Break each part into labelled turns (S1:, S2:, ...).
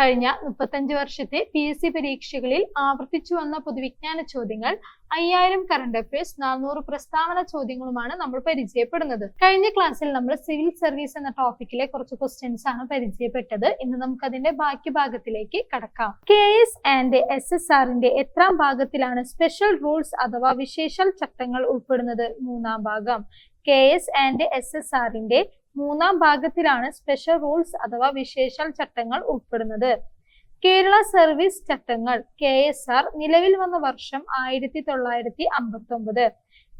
S1: കഴിഞ്ഞ മുപ്പത്തഞ്ച് വർഷത്തെ പി എസ് സി പരീക്ഷകളിൽ ആവർത്തിച്ചു വന്ന പൊതുവിജ്ഞാന ചോദ്യങ്ങൾ അയ്യായിരം കറണ്ട് അഫയേഴ്സ് നാനൂറ് പ്രസ്താവന ചോദ്യങ്ങളുമാണ് നമ്മൾ പരിചയപ്പെടുന്നത് കഴിഞ്ഞ ക്ലാസ്സിൽ നമ്മൾ സിവിൽ സർവീസ് എന്ന ടോപ്പിക്കിലെ കുറച്ച് ക്വസ്റ്റ്യൻസ് ആണ് പരിചയപ്പെട്ടത് ഇന്ന് നമുക്ക് അതിന്റെ ബാക്കി ഭാഗത്തിലേക്ക് കടക്കാം K S and S S ആറിന്റെ എത്രാം ഭാഗത്തിലാണ് സ്പെഷ്യൽ റൂൾസ് അഥവാ വിശേഷ ചട്ടങ്ങൾ ഉൾപ്പെടുന്നത് മൂന്നാം ഭാഗം K S and S S ആറിന്റെ മൂന്നാം ഭാഗത്തിലാണ് സ്പെഷ്യൽ റൂൾസ് അഥവാ വിശേഷൽ ചട്ടങ്ങൾ ഉൾപ്പെടുന്നത് കേരള സർവീസ് ചട്ടങ്ങൾ കെ എസ് ആർ നിലവിൽ വന്ന വർഷം ആയിരത്തി തൊള്ളായിരത്തി അമ്പത്തി ഒമ്പത്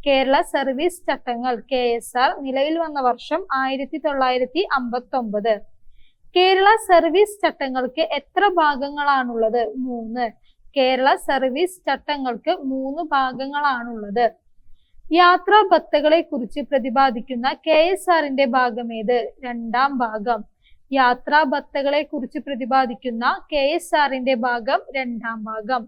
S1: കേരള സർവീസ് ചട്ടങ്ങൾ കെ എസ് ആർ നിലവിൽ വന്ന വർഷം ആയിരത്തി തൊള്ളായിരത്തി അമ്പത്തി ഒമ്പത് കേരള സർവീസ് ചട്ടങ്ങൾക്ക് എത്ര ഭാഗങ്ങളാണുള്ളത് മൂന്ന് കേരള സർവീസ് ചട്ടങ്ങൾക്ക് മൂന്ന് ഭാഗങ്ങളാണുള്ളത് യാത്രാ ഭത്തകളെ കുറിച്ച് പ്രതിപാദിക്കുന്ന കെ എസ് ആറിന്റെ ഭാഗമേത് രണ്ടാം ഭാഗം യാത്രാ ഭത്തകളെ കുറിച്ച് പ്രതിപാദിക്കുന്ന കെ എസ് ആറിന്റെ ഭാഗം രണ്ടാം ഭാഗം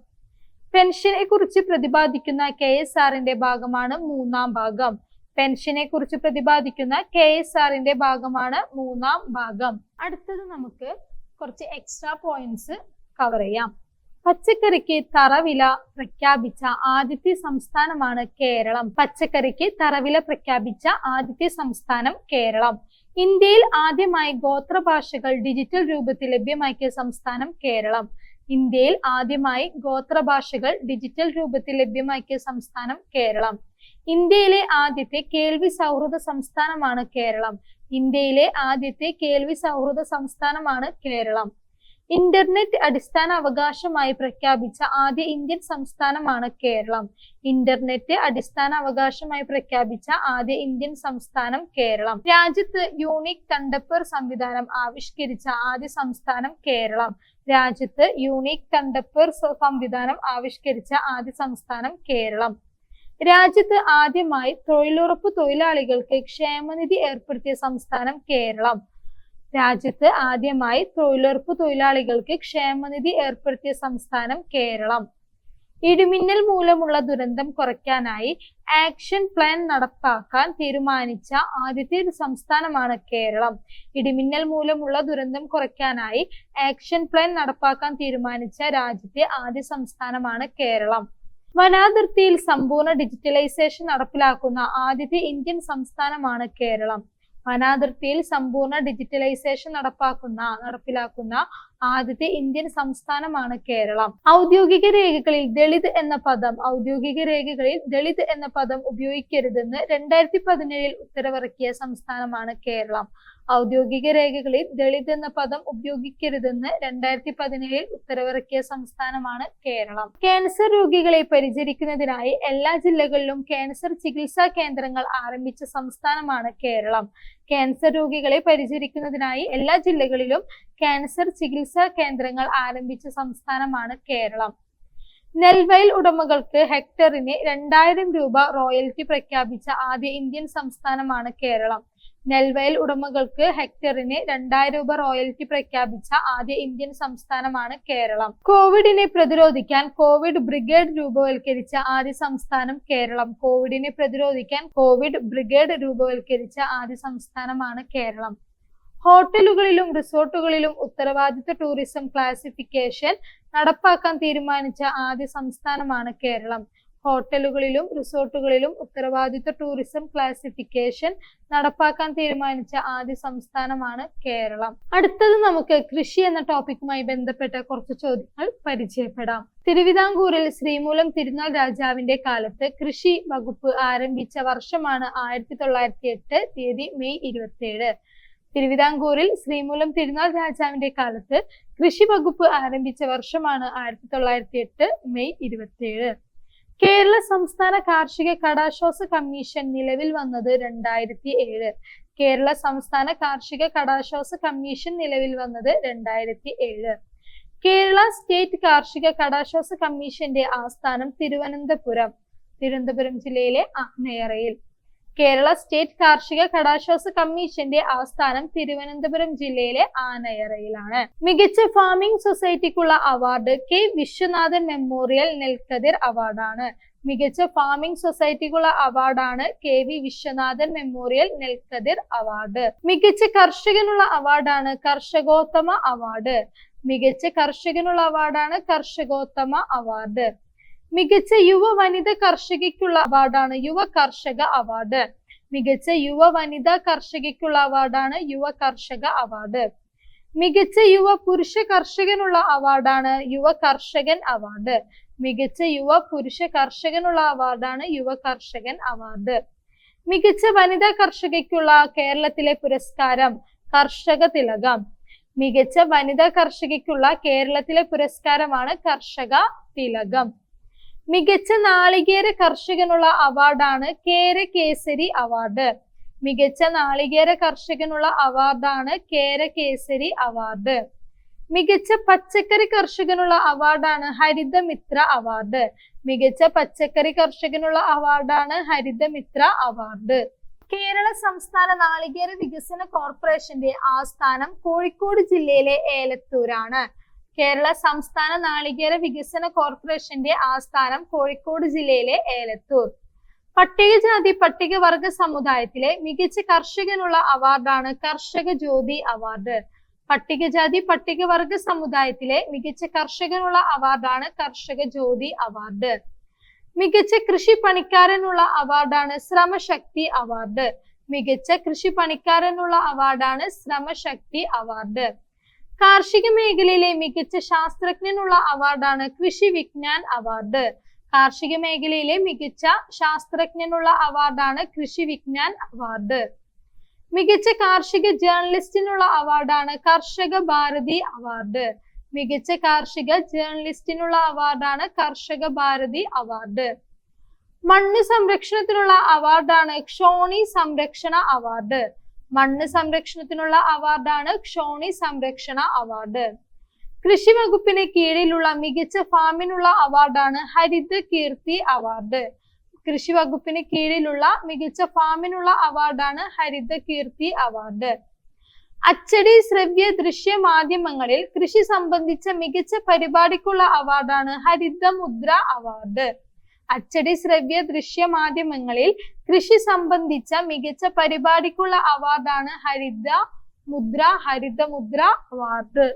S1: പെൻഷനെ കുറിച്ച് പ്രതിപാദിക്കുന്ന കെ എസ് ആറിന്റെ ഭാഗമാണ് മൂന്നാം ഭാഗം പെൻഷനെ കുറിച്ച് പ്രതിപാദിക്കുന്ന കെ എസ് ആറിന്റെ ഭാഗമാണ് മൂന്നാം ഭാഗം അടുത്തത് നമുക്ക് കുറച്ച് എക്സ്ട്രാ പോയിന്റ്സ് കവർ ചെയ്യാം പച്ചക്കറിക്ക് തറവില പ്രഖ്യാപിച്ച ആദ്യത്തെ സംസ്ഥാനമാണ് കേരളം പച്ചക്കറിക്ക് തറവില പ്രഖ്യാപിച്ച ആദ്യത്തെ സംസ്ഥാനം കേരളം ഇന്ത്യയിൽ ആദ്യമായി ഗോത്രഭാഷകൾ ഡിജിറ്റൽ രൂപത്തിൽ ലഭ്യമാക്കിയ സംസ്ഥാനം കേരളം ഇന്ത്യയിൽ ആദ്യമായി ഗോത്രഭാഷകൾ ഡിജിറ്റൽ രൂപത്തിൽ ലഭ്യമാക്കിയ സംസ്ഥാനം കേരളം ഇന്ത്യയിലെ ആദ്യത്തെ കേൾവി സൗഹൃദ സംസ്ഥാനമാണ് കേരളം ഇന്ത്യയിലെ ആദ്യത്തെ കേൾവി സൗഹൃദ സംസ്ഥാനമാണ് കേരളം ഇന്റർനെറ്റ് അടിസ്ഥാന അവകാശമായി പ്രഖ്യാപിച്ച ആദ്യ ഇന്ത്യൻ സംസ്ഥാനമാണ് കേരളം ഇന്റർനെറ്റ് അടിസ്ഥാന അവകാശമായി പ്രഖ്യാപിച്ച ആദ്യ ഇന്ത്യൻ സംസ്ഥാനം കേരളം രാജ്യത്ത് യൂണിക് കണ്ടപ്പർ സംവിധാനം ആവിഷ്കരിച്ച ആദ്യ സംസ്ഥാനം കേരളം രാജ്യത്ത് യൂണിക് കണ്ടപ്പർ സംവിധാനം ആവിഷ്കരിച്ച ആദ്യ സംസ്ഥാനം കേരളം രാജ്യത്ത് ആദ്യമായി തൊഴിലുറപ്പ് തൊഴിലാളികൾക്ക് ക്ഷേമനിധി ഏർപ്പെടുത്തിയ സംസ്ഥാനം കേരളം രാജ്യത്ത് ആദ്യമായി തൊഴിലുറപ്പ് തൊഴിലാളികൾക്ക് ക്ഷേമനിധി ഏർപ്പെടുത്തിയ സംസ്ഥാനം കേരളം ഇടിമിന്നൽ മൂലമുള്ള ദുരന്തം കുറയ്ക്കാനായി ആക്ഷൻ പ്ലാൻ നടപ്പാക്കാൻ തീരുമാനിച്ച ആദ്യത്തെ ഒരു സംസ്ഥാനമാണ് കേരളം ഇടിമിന്നൽ മൂലമുള്ള ദുരന്തം കുറയ്ക്കാനായി ആക്ഷൻ പ്ലാൻ നടപ്പാക്കാൻ തീരുമാനിച്ച രാജ്യത്തെ ആദ്യ സംസ്ഥാനമാണ് കേരളം വനാതിർത്തിയിൽ സമ്പൂർണ്ണ ഡിജിറ്റലൈസേഷൻ നടപ്പിലാക്കുന്ന ആദ്യത്തെ ഇന്ത്യൻ സംസ്ഥാനമാണ് കേരളം വനാതിർത്തിയിൽ സമ്പൂർണ്ണ ഡിജിറ്റലൈസേഷൻ നടപ്പാക്കുന്ന നടപ്പിലാക്കുന്ന ആദ്യത്തെ ഇന്ത്യൻ സംസ്ഥാനമാണ് കേരളം ഔദ്യോഗിക രേഖകളിൽ ദളിത് എന്ന പദം ഔദ്യോഗിക രേഖകളിൽ ദളിത് എന്ന പദം ഉപയോഗിക്കരുതെന്ന് രണ്ടായിരത്തി പതിനേഴിൽ ഉത്തരവിറക്കിയ സംസ്ഥാനമാണ് കേരളം ഔദ്യോഗിക രേഖകളിൽ ദളിത് എന്ന പദം ഉപയോഗിക്കരുതെന്ന് രണ്ടായിരത്തി പതിനേഴിൽ ഉത്തരവിറക്കിയ സംസ്ഥാനമാണ് കേരളം ക്യാൻസർ രോഗികളെ പരിചരിക്കുന്നതിനായി എല്ലാ ജില്ലകളിലും ക്യാൻസർ ചികിത്സാ കേന്ദ്രങ്ങൾ ആരംഭിച്ച സംസ്ഥാനമാണ് കേരളം ക്യാൻസർ രോഗികളെ പരിചരിക്കുന്നതിനായി എല്ലാ ജില്ലകളിലും ക്യാൻസർ ചികിത്സാ കേന്ദ്രങ്ങൾ ആരംഭിച്ച സംസ്ഥാനമാണ് കേരളം നെൽവയൽ ഉടമകൾക്ക് ഹെക്ടറിന് രണ്ടായിരം രൂപ റോയൽറ്റി പ്രഖ്യാപിച്ച ആദ്യ ഇന്ത്യൻ സംസ്ഥാനമാണ് കേരളം നെൽവയൽ ഉടമകൾക്ക് ഹെക്ടറിന് രണ്ടായിരം രൂപ റോയൽറ്റി പ്രഖ്യാപിച്ച ആദ്യ ഇന്ത്യൻ സംസ്ഥാനമാണ് കേരളം കോവിഡിനെ പ്രതിരോധിക്കാൻ കോവിഡ് ബ്രിഗേഡ് രൂപവൽക്കരിച്ച ആദ്യ സംസ്ഥാനം കേരളം കോവിഡിനെ പ്രതിരോധിക്കാൻ കോവിഡ് ബ്രിഗേഡ് രൂപവൽക്കരിച്ച ആദ്യ സംസ്ഥാനമാണ് കേരളം ഹോട്ടലുകളിലും റിസോർട്ടുകളിലും ഉത്തരവാദിത്ത ടൂറിസം ക്ലാസിഫിക്കേഷൻ നടപ്പാക്കാൻ തീരുമാനിച്ച ആദ്യ സംസ്ഥാനമാണ് കേരളം ഹോട്ടലുകളിലും റിസോർട്ടുകളിലും ഉത്തരവാദിത്ത ടൂറിസം ക്ലാസിഫിക്കേഷൻ നടപ്പാക്കാൻ തീരുമാനിച്ച ആദ്യ സംസ്ഥാനമാണ് കേരളം അടുത്തത് നമുക്ക് കൃഷി എന്ന ടോപ്പിക്കുമായി ബന്ധപ്പെട്ട കുറച്ച് ചോദ്യങ്ങൾ പരിചയപ്പെടാം തിരുവിതാംകൂറിൽ ശ്രീമൂലം തിരുനാൾ രാജാവിന്റെ കാലത്ത് കൃഷി വകുപ്പ് ആരംഭിച്ച വർഷമാണ് ആയിരത്തി തൊള്ളായിരത്തി എട്ട് തീയതി മെയ് ഇരുപത്തിയേഴ് തിരുവിതാംകൂറിൽ ശ്രീമൂലം തിരുനാൾ രാജാവിന്റെ കാലത്ത് കൃഷി വകുപ്പ് ആരംഭിച്ച വർഷമാണ് ആയിരത്തി തൊള്ളായിരത്തി എട്ട് മെയ് ഇരുപത്തിയേഴ് കേരള സംസ്ഥാന കാർഷിക കടാശ്വാസ കമ്മീഷൻ നിലവിൽ വന്നത് രണ്ടായിരത്തി ഏഴ് കേരള സംസ്ഥാന കാർഷിക കടാശ്വാസ കമ്മീഷൻ നിലവിൽ വന്നത് രണ്ടായിരത്തി ഏഴ് കേരള സ്റ്റേറ്റ് കാർഷിക കടാശ്വാസ കമ്മീഷന്റെ ആസ്ഥാനം തിരുവനന്തപുരം തിരുവനന്തപുരം ജില്ലയിലെ ആഗ്നേയറയിൽ കേരള സ്റ്റേറ്റ് കാർഷിക കടാശ്വാസ കമ്മീഷന്റെ ആസ്ഥാനം തിരുവനന്തപുരം ജില്ലയിലെ ആനയറയിലാണ് മികച്ച ഫാമിംഗ് സൊസൈറ്റിക്കുള്ള award K Viswanathan memorial Nelkathir അവാർഡാണ് മികച്ച ഫാമിംഗ് സൊസൈറ്റിക്കുള്ള അവാർഡാണ് K V Viswanathan memorial Nelkathir award മികച്ച കർഷകനുള്ള അവാർഡാണ് കർഷകോത്തമ അവാർഡ് മികച്ച കർഷകനുള്ള അവാർഡാണ് കർഷകോത്തമ അവാർഡ് മികച്ച യുവ വനിത കർഷകയ്ക്കുള്ള അവാർഡാണ് യുവ കർഷക അവാർഡ് മികച്ച യുവ വനിത കർഷകയ്ക്കുള്ള അവാർഡാണ് യുവ കർഷക അവാർഡ് മികച്ച യുവ പുരുഷ കർഷകനുള്ള അവാർഡാണ് യുവ കർഷകൻ അവാർഡ് മികച്ച യുവ പുരുഷ കർഷകനുള്ള അവാർഡാണ് യുവ കർഷകൻ അവാർഡ് മികച്ച വനിതാ കർഷകയ്ക്കുള്ള കേരളത്തിലെ പുരസ്കാരം കർഷക തിലകം മികച്ച വനിതാ കർഷകയ്ക്കുള്ള കേരളത്തിലെ പുരസ്കാരമാണ് കർഷക തിലകം മികച്ച നാളികേര കർഷകനുള്ള അവാർഡാണ് കേര കേസരി അവാർഡ് മികച്ച നാളികേര കർഷകനുള്ള അവാർഡാണ് കേര കേസരി അവാർഡ് മികച്ച പച്ചക്കറി കർഷകനുള്ള അവാർഡാണ് ഹരിതമിത്ര അവാർഡ് മികച്ച പച്ചക്കറി കർഷകനുള്ള അവാർഡാണ് ഹരിതമിത്ര അവാർഡ് കേരള സംസ്ഥാന നാളികേര വികസന കോർപ്പറേഷന്റെ ആസ്ഥാനം കോഴിക്കോട് ജില്ലയിലെ ഏലത്തൂരാണ് കേരള സംസ്ഥാന നാളികേര വികസന കോർപ്പറേഷന്റെ ആസ്ഥാനം കോഴിക്കോട് ജില്ലയിലെ ഏലത്തൂർ പട്ടികജാതി പട്ടികവർഗ സമുദായത്തിലെ മികച്ച കർഷകനുള്ള അവാർഡാണ് കർഷക ജ്യോതി അവാർഡ് പട്ടികജാതി പട്ടികവർഗ സമുദായത്തിലെ മികച്ച കർഷകനുള്ള അവാർഡാണ് കർഷക ജ്യോതി അവാർഡ് മികച്ച കൃഷി പണിക്കാരനുള്ള അവാർഡാണ് ശ്രമശക്തി അവാർഡ് മികച്ച കൃഷി പണിക്കാരനുള്ള അവാർഡാണ് ശ്രമശക്തി അവാർഡ് കാർഷിക മേഖലയിലെ മികച്ച ശാസ്ത്രജ്ഞനുള്ള അവാർഡാണ് കൃഷി വിജ്ഞാൻ അവാർഡ് കാർഷിക മേഖലയിലെ മികച്ച ശാസ്ത്രജ്ഞനുള്ള അവാർഡാണ് കൃഷി വിജ്ഞാൻ അവാർഡ് മികച്ച കാർഷിക ജേർണലിസ്റ്റിനുള്ള അവാർഡാണ് കർഷക ഭാരതി അവാർഡ് മികച്ച കാർഷിക ജേർണലിസ്റ്റിനുള്ള അവാർഡാണ് കർഷക ഭാരതി അവാർഡ് മണ്ണ് സംരക്ഷണത്തിനുള്ള അവാർഡാണ് ക്ഷോണി സംരക്ഷണ അവാർഡ് മണ്ണ് സംരക്ഷണത്തിനുള്ള അവാർഡാണ് ക്ഷോണി സംരക്ഷണ അവാർഡ് കൃഷി വകുപ്പിന് കീഴിലുള്ള മികച്ച ഫാമിനുള്ള അവാർഡാണ് ഹരിത കീർത്തി അവാർഡ് കൃഷി വകുപ്പിന് കീഴിലുള്ള മികച്ച ഫാമിനുള്ള അവാർഡാണ് ഹരിത കീർത്തി അവാർഡ് അച്ചടി ശ്രവ്യ ദൃശ്യ മാധ്യമങ്ങളിൽ കൃഷി സംബന്ധിച്ച മികച്ച പരിപാടിക്കുള്ള അവാർഡാണ് ഹരിത മുദ്ര അവാർഡ് അച്ചടി ശ്രവ്യ ദൃശ്യ മാധ്യമങ്ങളിൽ കൃഷി സംബന്ധിച്ച മികച്ച പരിപാടിക്കുള്ള അവാർഡാണ് ഹരിത മുദ്ര ഹരിത മുദ്ര അവാർഡ്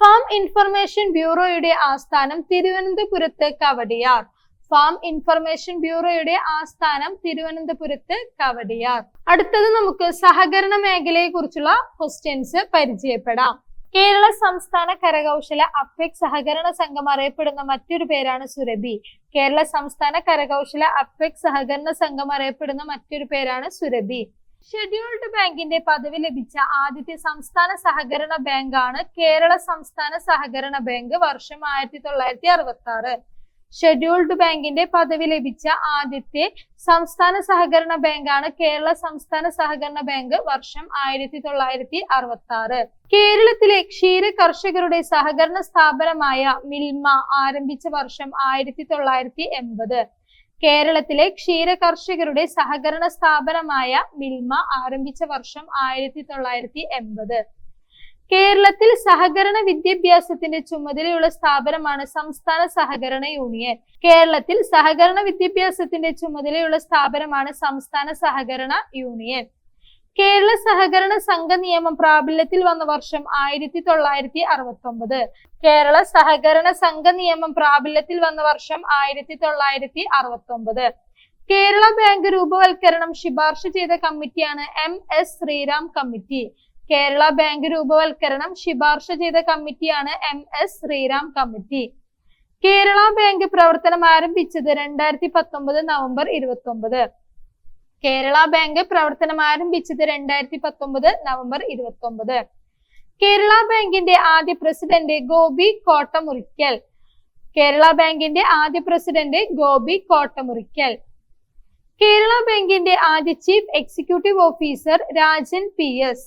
S1: ഫാം ഇൻഫർമേഷൻ ബ്യൂറോയുടെ ആസ്ഥാനം തിരുവനന്തപുരത്ത് കവടിയാർ ഫാം ഇൻഫർമേഷൻ ബ്യൂറോയുടെ ആസ്ഥാനം തിരുവനന്തപുരത്ത് കവടിയാർ അടുത്തത് നമുക്ക് സഹകരണ മേഖലയെ കുറിച്ചുള്ള ക്വസ്റ്റ്യൻസ് പരിചയപ്പെടാം കേരള സംസ്ഥാന കരകൗശല അപെക് സഹകരണ സംഘം അറിയപ്പെടുന്ന മറ്റൊരു പേരാണ് സുരഭി കേരള സംസ്ഥാന കരകൗശല അപെക് സഹകരണ സംഘം അറിയപ്പെടുന്ന മറ്റൊരു പേരാണ് സുരഭി ഷെഡ്യൂൾഡ് ബാങ്കിന്റെ പദവി ലഭിച്ച ആദ്യത്തെ സംസ്ഥാന സഹകരണ ബാങ്കാണ് കേരള സംസ്ഥാന സഹകരണ ബാങ്ക് വർഷം ആയിരത്തി തൊള്ളായിരത്തി അറുപത്തി ആറ് ഷെഡ്യൂൾഡ് ബാങ്കിന്റെ പദവി ലഭിച്ച ആദ്യത്തെ സംസ്ഥാന സഹകരണ ബാങ്കാണ് കേരള സംസ്ഥാന സഹകരണ ബാങ്ക് വർഷം ആയിരത്തി തൊള്ളായിരത്തി അറുപത്തി ആറ് കേരളത്തിലെ ക്ഷീര കർഷകരുടെ സഹകരണ സ്ഥാപനമായ മിൽമ ആരംഭിച്ച വർഷം ആയിരത്തി തൊള്ളായിരത്തി എൺപത് കേരളത്തിലെ ക്ഷീര കർഷകരുടെ സഹകരണ സ്ഥാപനമായ മിൽമ ആരംഭിച്ച വർഷം ആയിരത്തി തൊള്ളായിരത്തി എൺപത് കേരളത്തിൽ സഹകരണ വിദ്യാഭ്യാസത്തിന്റെ ചുമതലയുള്ള സ്ഥാപനമാണ് സംസ്ഥാന സഹകരണ യൂണിയൻ കേരളത്തിൽ സഹകരണ വിദ്യാഭ്യാസത്തിന്റെ ചുമതലയുള്ള സ്ഥാപനമാണ് സംസ്ഥാന സഹകരണ യൂണിയൻ കേരള സഹകരണ സംഘ നിയമം പ്രാബല്യത്തിൽ വന്ന വർഷം ആയിരത്തി തൊള്ളായിരത്തി അറുപത്തി ഒമ്പത് കേരള സഹകരണ സംഘ നിയമം പ്രാബല്യത്തിൽ വന്ന വർഷം ആയിരത്തി തൊള്ളായിരത്തി അറുപത്തി ഒമ്പത് കേരള ബാങ്ക് രൂപവൽക്കരണം ശുപാർശ ചെയ്ത കമ്മിറ്റിയാണ് M S Sreeram committee Kerala bank രൂപവൽക്കരണം ശിപാർശ ചെയ്ത കമ്മിറ്റിയാണ് M S Sreeram committee Kerala bank പ്രവർത്തനം ആരംഭിച്ചത് രണ്ടായിരത്തി പത്തൊമ്പത് നവംബർ ഇരുപത്തി ഒമ്പത് കേരള ബാങ്ക് പ്രവർത്തനം ആരംഭിച്ചത് രണ്ടായിരത്തി പത്തൊമ്പത് നവംബർ ഇരുപത്തി ഒമ്പത് കേരള ബാങ്കിന്റെ ആദ്യ പ്രസിഡന്റ് ഗോപി കോട്ടമുറിക്കൽ കേരള ബാങ്കിന്റെ ആദ്യ പ്രസിഡന്റ് ഗോപി കോട്ടമുറിക്കൽ കേരള ബാങ്കിന്റെ ആദ്യ chief executive officer Rajan P S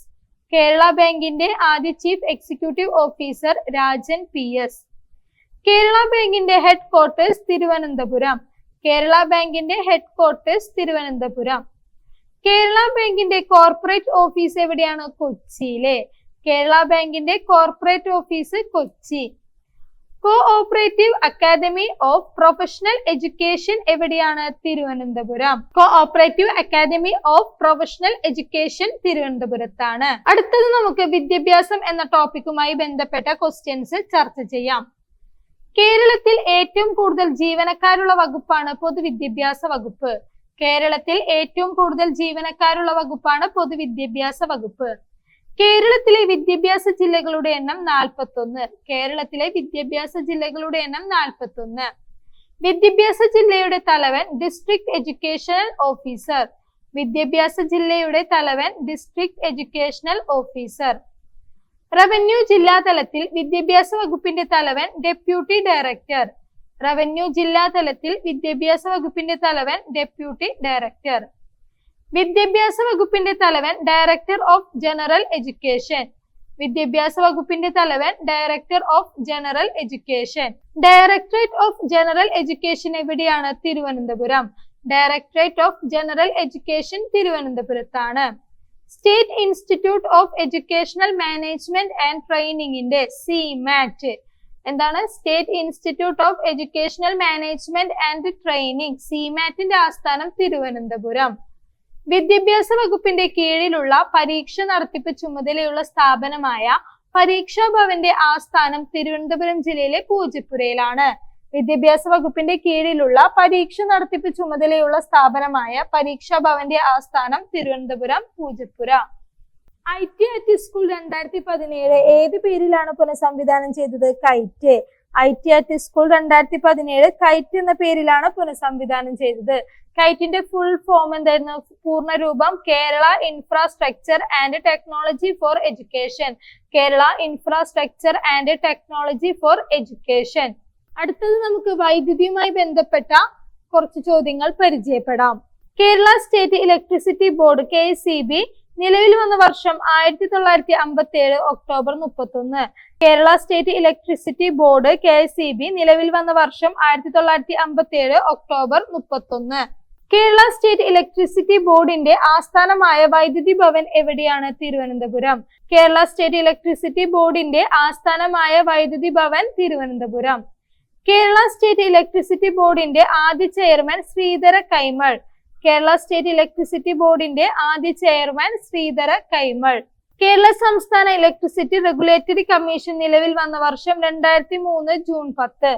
S1: Kerala ബാങ്കിന്റെ ആദ്യ chief executive officer Rajan P S Kerala ബാങ്കിന്റെ ഹെഡ് ക്വാർട്ടേഴ്സ് തിരുവനന്തപുരം കേരള ബാങ്കിന്റെ ഹെഡ് ക്വാർട്ടേഴ്സ് തിരുവനന്തപുരം കേരള ബാങ്കിന്റെ കോർപ്പറേറ്റ് ഓഫീസ് എവിടെയാണ് കൊച്ചിയിലെ കേരള ബാങ്കിന്റെ corporate office Kochi Cooperative academy of professional education എവിടെയാണ് Thiruvananthapuram cooperative academy of professional education തിരുവനന്തപുരത്താണ് അടുത്തത് നമുക്ക് വിദ്യാഭ്യാസം എന്ന ടോപ്പിക്കുമായി ബന്ധപ്പെട്ട ക്വസ്റ്റ്യൻസ് ചർച്ച ചെയ്യാം കേരളത്തിൽ ഏറ്റവും കൂടുതൽ ജീവനക്കാരുള്ള വകുപ്പാണ് പൊതുവിദ്യാഭ്യാസ വകുപ്പ് കേരളത്തിൽ ഏറ്റവും കൂടുതൽ ജീവനക്കാരുള്ള വകുപ്പാണ് പൊതുവിദ്യാഭ്യാസ വകുപ്പ് കേരളത്തിലെ വിദ്യാഭ്യാസ ജില്ലകളുടെ എണ്ണം ഒന്ന് കേരളത്തിലെ വിദ്യാഭ്യാസ ജില്ലകളുടെ എണ്ണം ഒന്ന് വിദ്യാഭ്യാസ ജില്ലയുടെ തലവൻ ഡിസ്ട്രിക്ട് എഡ്യൂക്കേഷണൽ ഓഫീസർ വിദ്യാഭ്യാസ ജില്ലയുടെ തലവൻ ഡിസ്ട്രിക്ട് എഡ്യൂക്കേഷണൽ ഓഫീസർ റവന്യൂ ജില്ലാതലത്തിൽ വിദ്യാഭ്യാസ വകുപ്പിന്റെ തലവൻ ഡെപ്യൂട്ടി ഡയറക്ടർ റവന്യൂ ജില്ലാതലത്തിൽ വിദ്യാഭ്യാസ വകുപ്പിന്റെ തലവൻ ഡെപ്യൂട്ടി ഡയറക്ടർ വിദ്യാഭ്യാസ വകുപ്പിന്റെ തലവൻ ഡയറക്ടർ ഓഫ് ജനറൽ എഡ്യൂക്കേഷൻ വിദ്യാഭ്യാസ വകുപ്പിന്റെ തലവൻ director of general education directorate of general education എവിടെയാണ് Thiruvananthapuram directorate of general education തിരുവനന്തപുരത്താണ് state institute of educational management and ട്രെയിനിങ്ങിന്റെ സി മാറ്റ് എന്താണ് state institute of educational management and training സിമാറ്റിന്റെ ആസ്ഥാനം തിരുവനന്തപുരം വിദ്യാഭ്യാസ വകുപ്പിന്റെ കീഴിലുള്ള പരീക്ഷ നടത്തിപ്പ് ചുമതലയുള്ള സ്ഥാപനമായ പരീക്ഷാ ഭവന്റെ ആസ്ഥാനം തിരുവനന്തപുരം ജില്ലയിലെ പൂജപ്പുരയിലാണ് വിദ്യാഭ്യാസ വകുപ്പിന്റെ കീഴിലുള്ള പരീക്ഷ നടത്തിപ്പ് ചുമതലയുള്ള സ്ഥാപനമായ പരീക്ഷാ ഭവന്റെ ആസ്ഥാനം Thiruvananthapuram Poojappura I T I T school രണ്ടായിരത്തി പതിനേഴ് ഏത് പേരിലാണ് പുനഃസംവിധാനം ചെയ്തത് KITE I T T school രണ്ടായിരത്തി പതിനേഴ് കൈറ്റ് എന്ന പേരിലാണ് പുനഃസംവിധാനം ചെയ്തത് കൈറ്റിന്റെ ഫുൾ ഫോം എന്തായിരുന്നു പൂർണ്ണ രൂപം Kerala infrastructure and technology for education Kerala infrastructure and technology for education അടുത്തത് നമുക്ക് വൈദ്യുതിയുമായി ബന്ധപ്പെട്ട കുറച്ച് ചോദ്യങ്ങൾ പരിചയപ്പെടാം Kerala state electricity board K C B നിലവിൽ വന്ന വർഷം ആയിരത്തി തൊള്ളായിരത്തി അമ്പത്തി ഏഴ് ഒക്ടോബർ ഒന്ന് Kerala state electricity board K C B നിലവിൽ വന്ന വർഷം ആയിരത്തി തൊള്ളായിരത്തി അമ്പത്തി ഏഴ് ഒക്ടോബർ ഒന്ന് കേരള സ്റ്റേറ്റ് ഇലക്ട്രിസിറ്റി ബോർഡിന്റെ ആസ്ഥാനമായ വൈദ്യുതി ഭവൻ എവിടെയാണ് തിരുവനന്തപുരം കേരള സ്റ്റേറ്റ് ഇലക്ട്രിസിറ്റി ബോർഡിന്റെ ആസ്ഥാനമായ വൈദ്യുതി ഭവൻ തിരുവനന്തപുരം കേരള സ്റ്റേറ്റ് ഇലക്ട്രിസിറ്റി ബോർഡിന്റെ ആദ്യ chairman Sreedhara Kaimal Kerala state electricity ബോർഡിന്റെ ആദ്യ ചെയർമാൻ ശ്രീധര കൈമൾ കേരള സംസ്ഥാന ഇലക്ട്രിസിറ്റി റെഗുലേറ്ററി കമ്മീഷൻ നിലവിൽ വന്ന വർഷം രണ്ടായിരത്തി മൂന്ന് ജൂൺ പത്ത്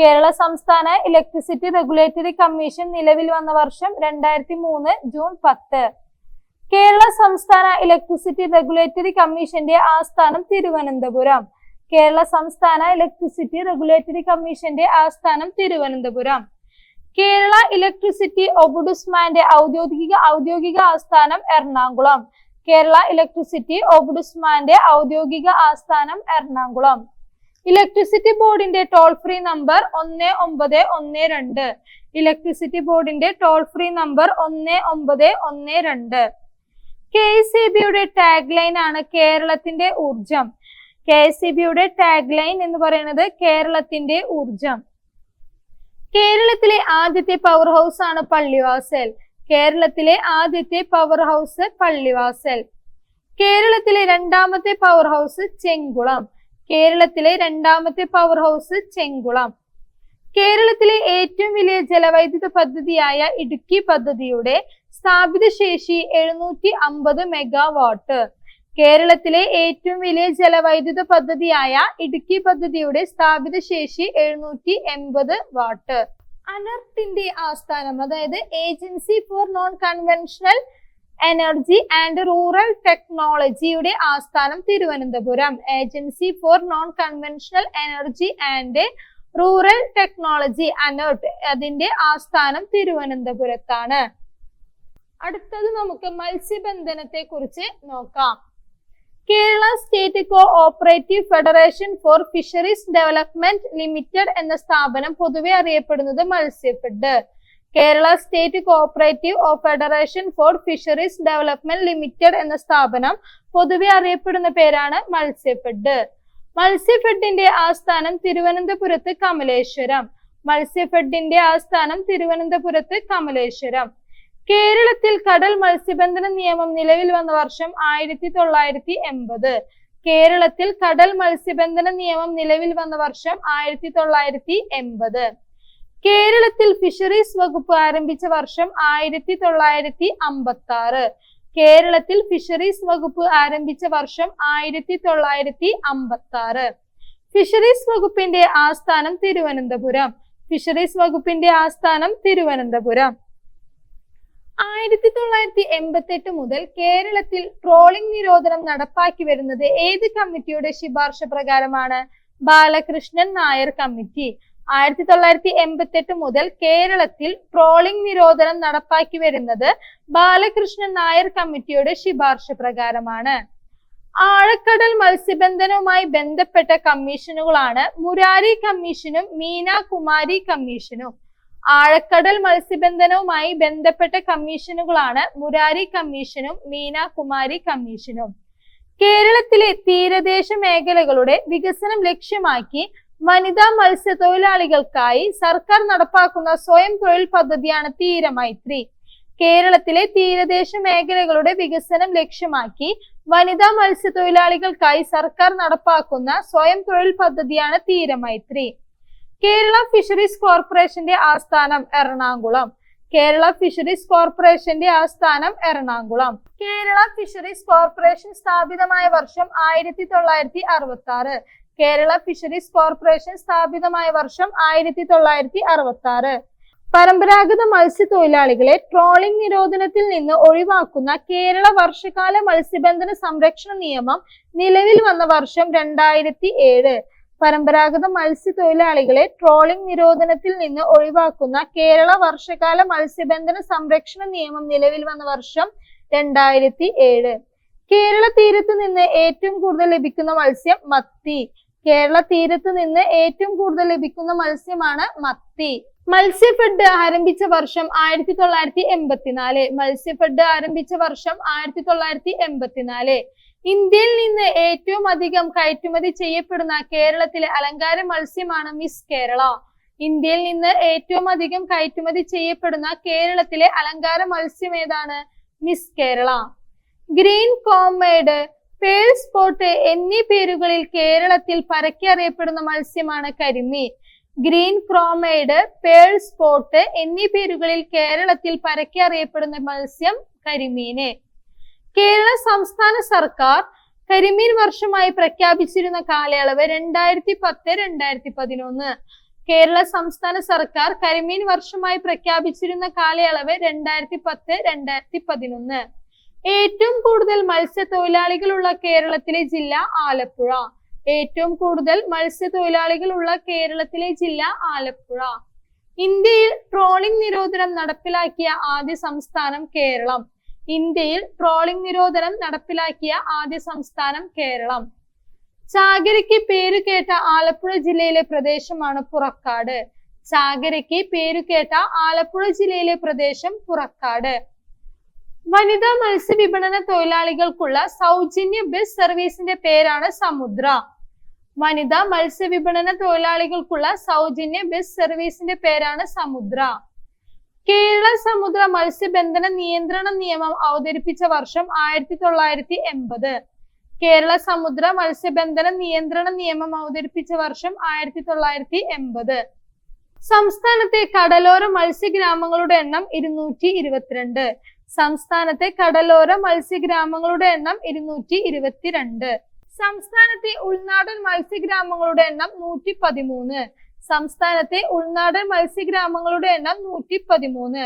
S1: കേരള സംസ്ഥാന ഇലക്ട്രിസിറ്റി റെഗുലേറ്ററി കമ്മീഷൻ നിലവിൽ വന്ന വർഷം രണ്ടായിരത്തി മൂന്ന് ജൂൺ പത്ത് കേരള സംസ്ഥാന ഇലക്ട്രിസിറ്റി റെഗുലേറ്ററി കമ്മീഷന്റെ ആസ്ഥാനം തിരുവനന്തപുരം കേരള സംസ്ഥാന ഇലക്ട്രിസിറ്റി റെഗുലേറ്ററി കമ്മീഷന്റെ ആസ്ഥാനം തിരുവനന്തപുരം കേരള ഇലക്ട്രിസിറ്റി ഓബുഡുസ്മാന്റെ ഔദ്യോഗിക ഔദ്യോഗിക ആസ്ഥാനം എറണാകുളം കേരള ഇലക്ട്രിസിറ്റി ഓബുഡുസ്മാന്റെ ഔദ്യോഗിക ആസ്ഥാനം എറണാകുളം ഇലക്ട്രിസിറ്റി ബോർഡിന്റെ ടോൾ ഫ്രീ നമ്പർ ഒന്ന് ഒമ്പത് ഒന്ന് രണ്ട് ഇലക്ട്രിസിറ്റി ബോർഡിന്റെ ടോൾ ഫ്രീ നമ്പർ ഒന്ന് ഒമ്പത് ഒന്ന് രണ്ട് കെ എസ് സി ബിയുടെ ടാഗ് ലൈൻ ആണ് കേരളത്തിന്റെ ഊർജം കെ എസ് സി ബിയുടെ ടാഗ് ലൈൻ എന്ന് പറയുന്നത് കേരളത്തിന്റെ ഊർജം കേരളത്തിലെ ആദ്യത്തെ പവർ ഹൗസ് ആണ് പള്ളിവാസൽ കേരളത്തിലെ ആദ്യത്തെ പവർ ഹൗസ് പള്ളിവാസൽ കേരളത്തിലെ രണ്ടാമത്തെ പവർ ഹൗസ് ചെങ്കുളം കേരളത്തിലെ രണ്ടാമത്തെ പവർ ഹൗസ് ചെങ്കുളം കേരളത്തിലെ ഏറ്റവും വലിയ ജലവൈദ്യുത പദ്ധതിയായ ഇടുക്കി പദ്ധതിയുടെ സ്ഥാപിത ശേഷി എഴുന്നൂറ്റി അമ്പത് മെഗാവാട്ട് കേരളത്തിലെ ഏറ്റവും വലിയ ജലവൈദ്യുത പദ്ധതിയായ ഇടുക്കി പദ്ധതിയുടെ സ്ഥാപിത ശേഷി എഴുന്നൂറ്റി എൺപത് വാട്ട് അനർത്തിന്റെ ആസ്ഥാനം അതായത് agency for non conventional energy and rural ടെക്നോളജിയുടെ ആസ്ഥാനം Thiruvananthapuram agency for non conventional energy and rural technology ANERT അതിന്റെ ആസ്ഥാനം തിരുവനന്തപുരത്താണ് അടുത്തത് നമുക്ക് മത്സ്യബന്ധനത്തെ കുറിച്ച് നോക്കാം Kerala state cooperative federation for fisheries development limited എന്ന സ്ഥാപനം പൊതുവെ അറിയപ്പെടുന്നത് Matsyafed Kerala state cooperative of federation for fisheries development limited എന്ന സ്ഥാപനം പൊതുവെ അറിയപ്പെടുന്ന പേരാണ് മത്സ്യഫെഡ് മത്സ്യഫെഡിന്റെ ആസ്ഥാനം തിരുവനന്തപുരത്ത് കമലേശ്വരം മത്സ്യഫെഡിന്റെ ആസ്ഥാനം തിരുവനന്തപുരത്ത് കമലേശ്വരം കേരളത്തിൽ കടൽ മത്സ്യബന്ധന നിയമം നിലവിൽ വന്ന വർഷം ആയിരത്തി തൊള്ളായിരത്തി എൺപത് കേരളത്തിൽ കടൽ മത്സ്യബന്ധന നിയമം നിലവിൽ വന്ന വർഷം ആയിരത്തി തൊള്ളായിരത്തി എൺപത് കേരളത്തിൽ ഫിഷറീസ് വകുപ്പ് ആരംഭിച്ച വർഷം ആയിരത്തി തൊള്ളായിരത്തി അമ്പത്തി ആറ് കേരളത്തിൽ ഫിഷറീസ് വകുപ്പ് ആരംഭിച്ച വർഷം ആയിരത്തി തൊള്ളായിരത്തി അമ്പത്തി ആറ് ഫിഷറീസ് വകുപ്പിന്റെ ആസ്ഥാനം തിരുവനന്തപുരം ഫിഷറീസ് വകുപ്പിന്റെ ആസ്ഥാനം തിരുവനന്തപുരം ആയിരത്തി തൊള്ളായിരത്തി എട്ട് മുതൽ കേരളത്തിൽ ട്രോളിംഗ് നിരോധനം നടപ്പാക്കി വരുന്നത് ഏത് കമ്മിറ്റിയുടെ ശുപാർശ പ്രകാരമാണ് ബാലകൃഷ്ണൻ നായർ കമ്മിറ്റി ആയിരത്തി തൊള്ളായിരത്തി എട്ട് മുതൽ കേരളത്തിൽ ട്രോളിംഗ് നിരോധനം നടപ്പാക്കി വരുന്നത് ബാലകൃഷ്ണൻ നായർ കമ്മിറ്റിയുടെ ശുപാർശ പ്രകാരമാണ് ആഴക്കടൽ മത്സ്യബന്ധനവുമായി ബന്ധപ്പെട്ട കമ്മീഷനുകളാണ് മുരാരി കമ്മീഷനും മീന കുമാരി കമ്മീഷനും ആഴക്കടൽ മത്സ്യബന്ധനവുമായി ബന്ധപ്പെട്ട കമ്മീഷനുകളാണ് മുരാരി കമ്മീഷനും മീനാകുമാരി കമ്മീഷനും കേരളത്തിലെ തീരദേശ മേഖലകളുടെ വികസനം ലക്ഷ്യമാക്കി വനിതാ മത്സ്യത്തൊഴിലാളികൾക്കായി സർക്കാർ നടപ്പാക്കുന്ന സ്വയം തൊഴിൽ പദ്ധതിയാണ് തീരമൈത്രി കേരളത്തിലെ തീരദേശ മേഖലകളുടെ വികസനം ലക്ഷ്യമാക്കി വനിതാ മത്സ്യത്തൊഴിലാളികൾക്കായി സർക്കാർ നടപ്പാക്കുന്ന സ്വയം തൊഴിൽ പദ്ധതിയാണ് തീരമൈത്രി കേരള ഫിഷറീസ് കോർപ്പറേഷന്റെ ആസ്ഥാനം എറണാകുളം കേരള ഫിഷറീസ് കോർപ്പറേഷന്റെ ആസ്ഥാനം എറണാകുളം കേരള ഫിഷറീസ് കോർപ്പറേഷൻ സ്ഥാപിതമായ വർഷം ആയിരത്തി തൊള്ളായിരത്തി അറുപത്തി ആറ് കേരള ഫിഷറീസ് കോർപ്പറേഷൻ സ്ഥാപിതമായ വർഷം ആയിരത്തി തൊള്ളായിരത്തി അറുപത്തി ആറ് പരമ്പരാഗത മത്സ്യത്തൊഴിലാളികളെ ട്രോളിംഗ് നിരോധനത്തിൽ നിന്ന് ഒഴിവാക്കുന്ന കേരള വർഷകാല മത്സ്യബന്ധന സംരക്ഷണ നിയമം നിലവിൽ വന്ന വർഷം രണ്ടായിരത്തി ഏഴ് പരമ്പരാഗത മത്സ്യത്തൊഴിലാളികളെ ട്രോളിംഗ് നിരോധനത്തിൽ നിന്ന് ഒഴിവാക്കുന്ന കേരള വർഷകാല മത്സ്യബന്ധന സംരക്ഷണ നിയമം നിലവിൽ വന്ന വർഷം രണ്ടായിരത്തി ഏഴ് കേരള തീരത്ത് നിന്ന് ഏറ്റവും കൂടുതൽ ലഭിക്കുന്ന മത്സ്യം മത്തി കേരള തീരത്ത് നിന്ന് ഏറ്റവും കൂടുതൽ ലഭിക്കുന്ന മത്സ്യമാണ് മത്തി മത്സ്യഫെഡ് ആരംഭിച്ച വർഷം ആയിരത്തി തൊള്ളായിരത്തി എൺപത്തിനാല് മത്സ്യഫെഡ് ആരംഭിച്ച വർഷം ആയിരത്തി തൊള്ളായിരത്തി എൺപത്തിനാല് ഇന്ത്യയിൽ നിന്ന് ഏറ്റവും അധികം കയറ്റുമതി ചെയ്യപ്പെടുന്ന കേരളത്തിലെ അലങ്കാര മത്സ്യമാണ് മിസ് കേരള ഇന്ത്യയിൽ നിന്ന് ഏറ്റവും അധികം കയറ്റുമതി ചെയ്യപ്പെടുന്ന കേരളത്തിലെ അലങ്കാര മത്സ്യം ഏതാണ് miss Kerala green chromide pearl spot എന്നീ പേരുകളിൽ കേരളത്തിൽ പരക്കെ അറിയപ്പെടുന്ന മത്സ്യമാണ് കരിമീൻ ഗ്രീൻ ക്രോമൈഡ് പേൾ സ്പോട്ട് എന്നീ പേരുകളിൽ കേരളത്തിൽ പരക്കെ അറിയപ്പെടുന്ന മത്സ്യം കരിമീനെ കേരള സംസ്ഥാന സർക്കാർ കരിമീൻ വർഷമായി പ്രഖ്യാപിച്ചിരുന്ന കാലയളവ് രണ്ടായിരത്തി പത്ത് രണ്ടായിരത്തി പതിനൊന്ന് കേരള സംസ്ഥാന സർക്കാർ കരിമീൻ വർഷമായി പ്രഖ്യാപിച്ചിരുന്ന കാലയളവ് രണ്ടായിരത്തി പത്ത് രണ്ടായിരത്തി പതിനൊന്ന് ഏറ്റവും കൂടുതൽ മത്സ്യത്തൊഴിലാളികളുള്ള കേരളത്തിലെ ജില്ല ആലപ്പുഴ ഏറ്റവും കൂടുതൽ മത്സ്യത്തൊഴിലാളികളുള്ള കേരളത്തിലെ ജില്ല ആലപ്പുഴ ഇന്ത്യയിൽ ട്രോളിംഗ് നിരോധനം നടപ്പിലാക്കിയ ആദ്യ സംസ്ഥാനം കേരളം ഇന്ത്യയിൽ ട്രോളിംഗ് നിരോധനം നടപ്പിലാക്കിയ ആദ്യ സംസ്ഥാനം കേരളം ചാകരയ്ക്ക് പേരു കേട്ട ആലപ്പുഴ ജില്ലയിലെ പ്രദേശമാണ് പുറക്കാട് ചാകരയ്ക്ക് പേരു കേട്ട ആലപ്പുഴ ജില്ലയിലെ പ്രദേശം പുറക്കാട് വനിതാ മത്സ്യവിപണന തൊഴിലാളികൾക്കുള്ള സൗജന്യ ബസ് സർവീസിന്റെ പേരാണ് സമുദ്ര വനിതാ മത്സ്യവിപണന തൊഴിലാളികൾക്കുള്ള സൗജന്യ ബസ് സർവീസിന്റെ പേരാണ് സമുദ്ര കേരള സമുദ്ര മത്സ്യബന്ധന നിയന്ത്രണ നിയമം അവതരിപ്പിച്ച വർഷം ആയിരത്തി തൊള്ളായിരത്തി എൺപത് കേരള സമുദ്ര മത്സ്യബന്ധന നിയന്ത്രണ നിയമം അവതരിപ്പിച്ച വർഷം ആയിരത്തി തൊള്ളായിരത്തി എൺപത് സംസ്ഥാനത്തെ കടലോര മത്സ്യഗ്രാമങ്ങളുടെ എണ്ണം ഇരുന്നൂറ്റി ഇരുപത്തിരണ്ട് സംസ്ഥാനത്തെ കടലോര മത്സ്യഗ്രാമങ്ങളുടെ എണ്ണം ഇരുന്നൂറ്റി ഇരുപത്തിരണ്ട് സംസ്ഥാനത്തെ ഉൾനാടൻ മത്സ്യഗ്രാമങ്ങളുടെ എണ്ണം നൂറ്റി പതിമൂന്ന് സംസ്ഥാനത്തെ ഉൾനാടൻ മത്സ്യഗ്രാമങ്ങളുടെ എണ്ണം നൂറ്റി പതിമൂന്ന്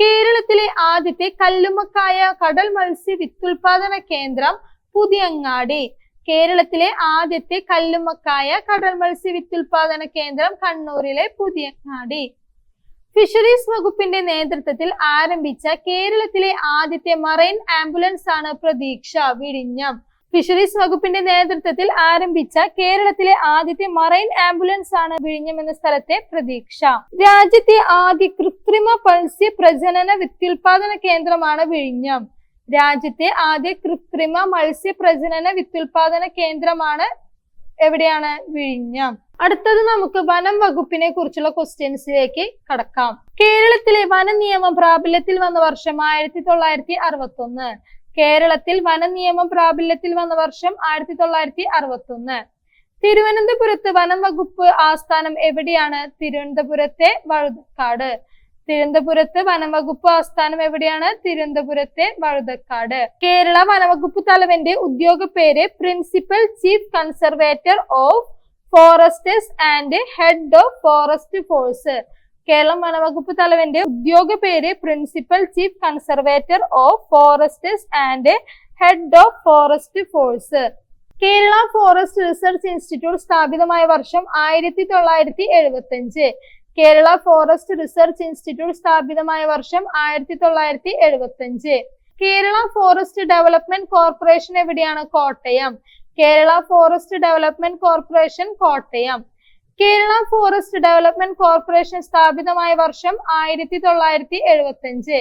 S1: കേരളത്തിലെ ആദ്യത്തെ കല്ലുമക്കായ കടൽ മത്സ്യ വിത്തുൽപാദന കേന്ദ്രം പുതിയങ്ങാടി കേരളത്തിലെ ആദ്യത്തെ കല്ലുമക്കായ കടൽ മത്സ്യ വിത്തുൽപാദന കേന്ദ്രം കണ്ണൂരിലെ പുതിയങ്ങാടി ഫിഷറീസ് വകുപ്പിന്റെ നേതൃത്വത്തിൽ ആരംഭിച്ച കേരളത്തിലെ ആദ്യത്തെ മറൈൻ ആംബുലൻസ് ആണ് പ്രതീക്ഷ വിഴിഞ്ഞം ഫിഷറീസ് വകുപ്പിന്റെ നേതൃത്വത്തിൽ ആരംഭിച്ച കേരളത്തിലെ ആദ്യത്തെ മറൈൻ ആംബുലൻസ് ആണ് വിഴിഞ്ഞം എന്ന സ്ഥലത്തെ പ്രതീക്ഷ രാജ്യത്തെ ആദ്യ കൃത്രിമ മത്സ്യ പ്രജനന വിത്യുൽപാദന കേന്ദ്രമാണ് വിഴിഞ്ഞം രാജ്യത്തെ ആദ്യ കൃത്രിമ മത്സ്യ പ്രജനന വിത്യുൽപാദന കേന്ദ്രമാണ് എവിടെയാണ് വിഴിഞ്ഞം അടുത്തത് നമുക്ക് വനം വകുപ്പിനെ കുറിച്ചുള്ള ക്വസ്റ്റ്യൻസിലേക്ക് കടക്കാം കേരളത്തിലെ വന നിയമം പ്രാബല്യത്തിൽ വന്ന വർഷം ആയിരത്തി തൊള്ളായിരത്തി അറുപത്തി ഒന്ന് കേരളത്തിൽ വനനിയമം പ്രാബല്യത്തിൽ വന്ന വർഷം ആയിരത്തി തൊള്ളായിരത്തി അറുപത്തി ഒന്ന് തിരുവനന്തപുരത്ത് വനം വകുപ്പ് ആസ്ഥാനം എവിടെയാണ് തിരുവനന്തപുരത്തെ വഴുതക്കാട് തിരുവനന്തപുരത്ത് വനംവകുപ്പ് ആസ്ഥാനം എവിടെയാണ് തിരുവനന്തപുരത്തെ വഴുതക്കാട് കേരള വനംവകുപ്പ് തലവന്റെ ഉദ്യോഗ പേര് principal chief conservator of foresters and head of forest force Kerala വനവകുപ്പ് തലവന്റെ ഉദ്യോഗ പേര് principal chief conservator of foresters and head of forest force Kerala forest research institute സ്ഥാപിതമായ വർഷം ആയിരത്തി തൊള്ളായിരത്തി എഴുപത്തി അഞ്ച് കേരള ഫോറസ്റ്റ് റിസർച്ച് ഇൻസ്റ്റിറ്റ്യൂട്ട് സ്ഥാപിതമായ വർഷം ആയിരത്തി തൊള്ളായിരത്തി എഴുപത്തി അഞ്ച് കേരള ഫോറസ്റ്റ് ഡെവലപ്മെന്റ് കോർപ്പറേഷൻ എവിടെയാണ് Kottayam Kerala forest development corporation Kottayam Kerala forest development corporation സ്ഥാപിതമായ വർഷം ആയിരത്തി തൊള്ളായിരത്തി എഴുപത്തി അഞ്ച്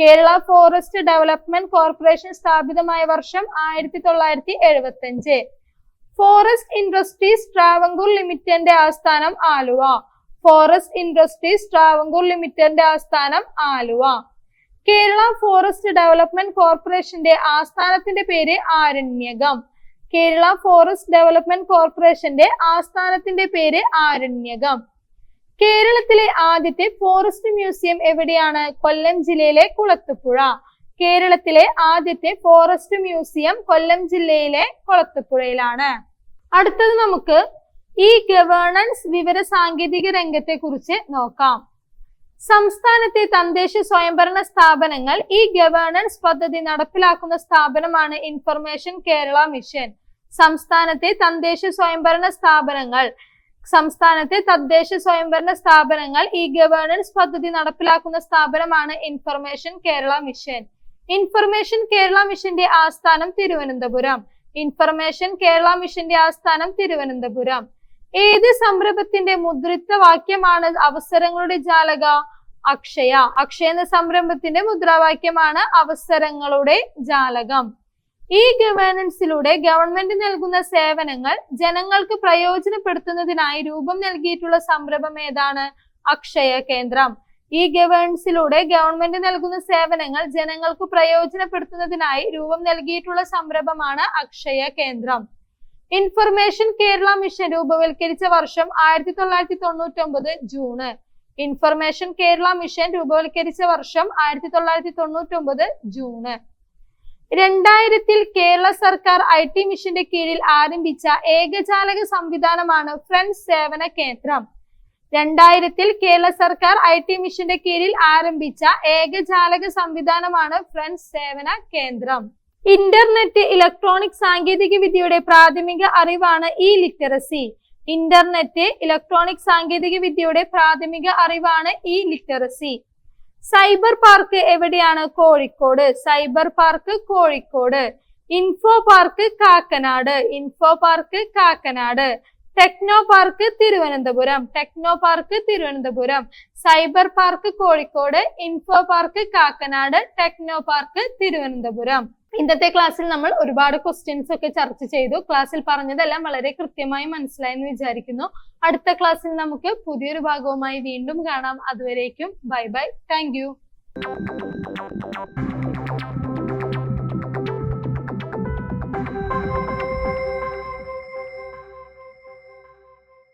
S1: കേരള ഫോറസ്റ്റ് ഡെവലപ്മെന്റ് കോർപ്പറേഷൻ സ്ഥാപിതമായ വർഷം ആയിരത്തി തൊള്ളായിരത്തി എഴുപത്തി അഞ്ച് ഫോറസ്റ്റ് ഇൻഡസ്ട്രീസ് ട്രാവങ്കൂർ ലിമിറ്റഡിന്റെ ആസ്ഥാനം ആലുവ ഫോറസ്റ്റ് ഇൻഡസ്ട്രീസ് ട്രാവങ്കൂർ ലിമിറ്റഡിന്റെ ആസ്ഥാനം ആലുവ കേരള ഫോറസ്റ്റ് ഡെവലപ്മെന്റ് കോർപ്പറേഷന്റെ ആസ്ഥാനത്തിന്റെ പേര് ആരണ്യകം കേരള ഫോറസ്റ്റ് ഡെവലപ്മെന്റ് കോർപ്പറേഷന്റെ ആസ്ഥാനത്തിന്റെ പേര് ആരണ്യകം കേരളത്തിലെ ആദ്യത്തെ ഫോറസ്റ്റ് മ്യൂസിയം എവിടെയാണ് കൊല്ലം ജില്ലയിലെ കുളത്തുപുഴ കേരളത്തിലെ ആദ്യത്തെ ഫോറസ്റ്റ് മ്യൂസിയം കൊല്ലം ജില്ലയിലെ കുളത്തുപുഴയിലാണ് അടുത്തത് നമുക്ക് ഈ ഗവേണൻസ് വിവര സാങ്കേതിക രംഗത്തെ കുറിച്ച് നോക്കാം സംസ്ഥാനത്തെ തദ്ദേശ സ്വയംഭരണ സ്ഥാപനങ്ങൾ ഈ ഗവേണൻസ് പദ്ധതി നടപ്പിലാക്കുന്ന സ്ഥാപനമാണ് ഇൻഫർമേഷൻ കേരള മിഷൻ സംസ്ഥാനത്തെ തദ്ദേശ സ്വയംഭരണ സ്ഥാപനങ്ങൾ സംസ്ഥാനത്തെ തദ്ദേശ സ്വയംഭരണ സ്ഥാപനങ്ങൾ ഈ ഗവേണൻസ് പദ്ധതി നടപ്പിലാക്കുന്ന സ്ഥാപനമാണ് information Kerala mission information Kerala മിഷന്റെ ആസ്ഥാനം തിരുവനന്തപുരം ഇൻഫർമേഷൻ കേരള മിഷന്റെ ആസ്ഥാനം തിരുവനന്തപുരം ഏത് സംരംഭത്തിന്റെ വാക്യമാണ് അവസരങ്ങളുടെ ജാലക അക്ഷയ അക്ഷയ എന്ന സംരംഭത്തിന്റെ മുദ്രാവാക്യമാണ് അവസരങ്ങളുടെ ജാലകം ഈ ഗവേണൻസിലൂടെ ഗവൺമെന്റ് നൽകുന്ന സേവനങ്ങൾ ജനങ്ങൾക്ക് പ്രയോജനപ്പെടുത്തുന്നതിനായി രൂപം നൽകിയിട്ടുള്ള സംരംഭം ഏതാണ് അക്ഷയ കേന്ദ്രം ഈ ഗവേണൻസിലൂടെ ഗവൺമെന്റ് നൽകുന്ന സേവനങ്ങൾ ജനങ്ങൾക്ക് പ്രയോജനപ്പെടുത്തുന്നതിനായി രൂപം നൽകിയിട്ടുള്ള സംരംഭമാണ് അക്ഷയ കേന്ദ്രം ഇൻഫർമേഷൻ കേരള മിഷൻ രൂപവൽക്കരിച്ച വർഷം ആയിരത്തി തൊള്ളായിരത്തി തൊണ്ണൂറ്റി ഒമ്പത് ജൂണ് ഇൻഫർമേഷൻ കേരള മിഷൻ രൂപവൽക്കരിച്ച വർഷം ആയിരത്തി തൊള്ളായിരത്തി തൊണ്ണൂറ്റി ഒമ്പത് ജൂണ് രണ്ടായിരത്തിൽ കേരള സർക്കാർ ഐ ടി മിഷന്റെ കീഴിൽ ആരംഭിച്ച ഏകജാലക സംവിധാനമാണ് ഫ്രണ്ട് സേവന കേന്ദ്രം രണ്ടായിരത്തിൽ കേരള സർക്കാർ ഐ ടി മിഷന്റെ കീഴിൽ ആരംഭിച്ച ഏകജാലക സംവിധാനമാണ് ഫ്രണ്ട് സേവന കേന്ദ്രം ഇന്റർനെറ്റ് ഇലക്ട്രോണിക് സാങ്കേതിക വിദ്യയുടെ പ്രാഥമിക അറിവാണ് ഈ ലിറ്ററസി ഇന്റർനെറ്റ് ഇലക്ട്രോണിക് സാങ്കേതിക വിദ്യയുടെ പ്രാഥമിക അറിവാണ് ഈ ലിറ്ററസി സൈബർ പാർക്ക് എവിടെയാണ് Kozhikode cyber park Kozhikode info park Kakkanad info park Kakkanad techno park Thiruvananthapuram techno park Thiruvananthapuram cyber park Kozhikode info park Kakkanad techno park Thiruvananthapuram ഇന്നത്തെ ക്ലാസ്സിൽ നമ്മൾ ഒരുപാട് ക്വസ്റ്റ്യൻസ് ഒക്കെ ചർച്ച ചെയ്തു ക്ലാസ്സിൽ പറഞ്ഞതെല്ലാം വളരെ കൃത്യമായി മനസ്സിലായെന്ന് വിചാരിക്കുന്നു അടുത്ത ക്ലാസ്സിൽ നമുക്ക് പുതിയൊരു ഭാഗവുമായി വീണ്ടും കാണാം അതുവരേക്കും ബൈ ബൈ താങ്ക് യു